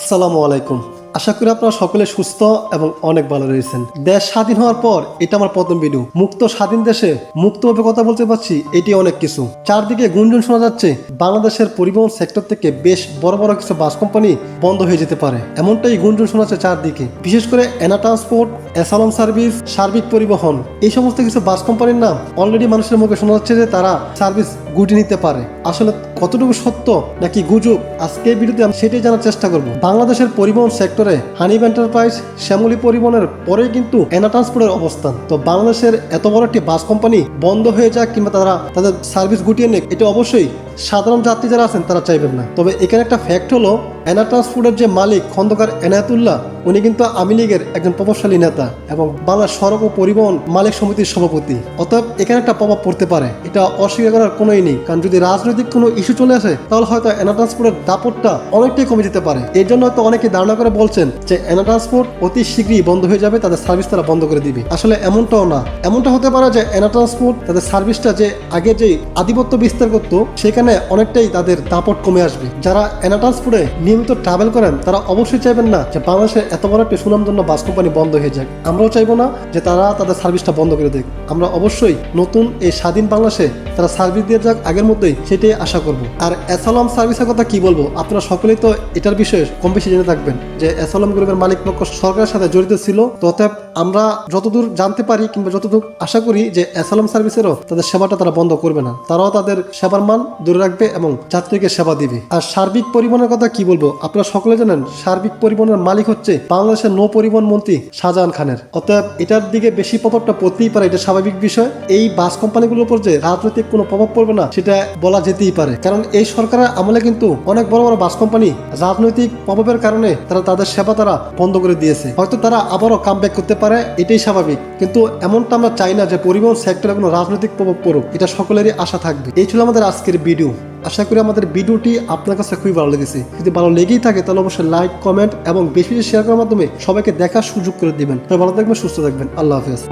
আসসালামু আলাইকুম। আশা করি আপনারা সকলে সুস্থ এবং অনেক ভালো রয়েছেন। দেশ স্বাধীন হওয়ার পর এটা আমার প্রথম ভিডিও মুক্ত স্বাধীন দেশে মুক্তভাবে কথা বলতে পারছি, এটি অনেক কিছু। চারদিকে গুঞ্জন শোনা যাচ্ছে, বাংলাদেশের পরিবহন সেক্টর থেকে বেশ বড় বড় কিছু বাস কোম্পানি বন্ধ হয়ে যেতে পারে। এমনটাই গুঞ্জন শোনা যাচ্ছে চারদিকে। বিশেষ করে এনা ট্রান্সপোর্ট অ্যাসালম সার্ভিস সার্বিক পরিবহন। এই সমস্ত কিছু বাস কোম্পানির নাম অলরেডি মানুষের মুখে শোনা যাচ্ছে যে তারা সার্ভিস গুটি নিতে পারে। আসলে কতটুকু সত্য নাকি গুজব? আজকে ভিডিওতে আমি সেটাই জানার চেষ্টা করব। বাংলাদেশের পরিবহন সেক্টরে হানিব এন্টারপ্রাইজ শ্যামলী পরিবহনের পরে কিন্তু এনা ট্রান্সপোর্টের অবস্থান। তো বাংলাদেশের এত বড় একটি বাস কোম্পানি বন্ধ হয়ে যাক কিংবা তারা তাদের সার্ভিস গুটিয়ে নেক, এটা অবশ্যই সাধারণ যাত্রী যারা আছেন, তারা চাইবেন না। তবে এখানে একটা ফ্যাক্ট হলো এনা ট্রান্সপোর্টের যে মালিক, খন্দকার এনায়াতুল্লাহ, উনি কিন্তু আওয়ামী লীগের একজন প্রভাবশালী নেতা এবং বাংলা সড়ক ও পরিবহন মালিক সমিতির সভাপতি। অতএব এখানে একটা প্রভাব পড়তে পারে। এটা অস্বীকার করার কোনোই নেই। কারণ যদি রাজনৈতিক কোনো ইস্যু চলে আসে, তাহলে হয়তো এনা ট্রান্সপোর্টের দাপটটা অনেকটাই কমে যেতে পারে। এর জন্য হয়তো অনেকে ধারণা করে বলছেন যে এনা ট্রান্সপোর্ট অতি শীঘ্রই বন্ধ হয়ে যাবে, তাদের সার্ভিস তারা বন্ধ করে দিবে। আসলে এমনটাও না। এমনটা হতে পারে যে এনা ট্রান্সপোর্ট তাদের সার্ভিসটা যে আগে যে আধিপত্য বিস্তার করতো, সেখানে অনেকটাই তাদের দাপট কমে আসবে। যারা এনা ট্রান্সপোর্টে নিয়মিত ট্রাভেল করেন, তারা অবশ্যই চাইবেন না যে বাংলাদেশের এত বড় একটা সুনামধন্য বাস কোম্পানি বন্ধ হয়ে যাক। আমরাও চাইব না যে তারা তাদের সার্ভিসটা বন্ধ করে দেখ আমরা অবশ্যই নতুন এই স্বাধীন বাংলাদেশে তারা সার্ভিস দিয়ে যাক, আগের মধ্যেই সেটাই আশা করব। আর অ্যাসালম সার্ভিসের কথা কি বলব? আপনারা সকলেই তো এটার বিষয়ে কম বেশি জেনে থাকবেন যে অ্যাসালম গ্রুপের মালিক পক্ষ সরকারের সাথে জড়িত ছিল। অতএব আমরা যতদূর জানতে পারি কিংবা যতদূর আশা করি যে অ্যাসালম সার্ভিসেরও তাদের সেবাটা তারা বন্ধ করবে না। তারাও তাদের সেবার মান ধরে রাখবে এবং যাত্রীকে সেবা দিবে। আর সার্বিক পরিবহনের কথা কি বলব? আপনারা সকলে জানেন, সার্বিক পরিবহনের মালিক হচ্ছে বাংলাদেশের নৌ পরিবহন মন্ত্রী শাহজাহান খানের। অতএব এটার দিকে বেশি প্রভাবটা পড়তেই পারে, এটা স্বাভাবিক বিষয়। এই বাস কোম্পানিগুলোর উপর যে রাজনৈতিক কোনো প্রভাব পড়বে না, সেটা বলা যেতেই পারে। কারণ এই সরকারের আমলে কিন্তু অনেক বড় বড় বাস কোম্পানি রাজনৈতিক প্রভাবের কারণে তারা তাদের সেবা তারা বন্ধ করে দিয়েছে। হয়তো তারা আবারও কাম করতে পারে, এটাই স্বাভাবিক। কিন্তু এমনটা আমরা চাই না যে পরিবহন সেক্টরে কোনো রাজনৈতিক প্রভাব পড়ুক, এটা সকলেরই আশা থাকবে। এই ছিল আমাদের আজকের ভিডিও। আশা করি আমাদের ভিডিওটি আপনার কাছে খুবই ভালো লেগেছে। যদি ভালো লেগেই থাকে, তাহলে অবশ্যই লাইক কমেন্ট এবং বেশি বেশি শেয়ার করার মাধ্যমে সবাইকে দেখার সুযোগ করে দিবেন। ভালো থাকবেন, সুস্থ থাকবেন। আল্লাহ হাফেজ।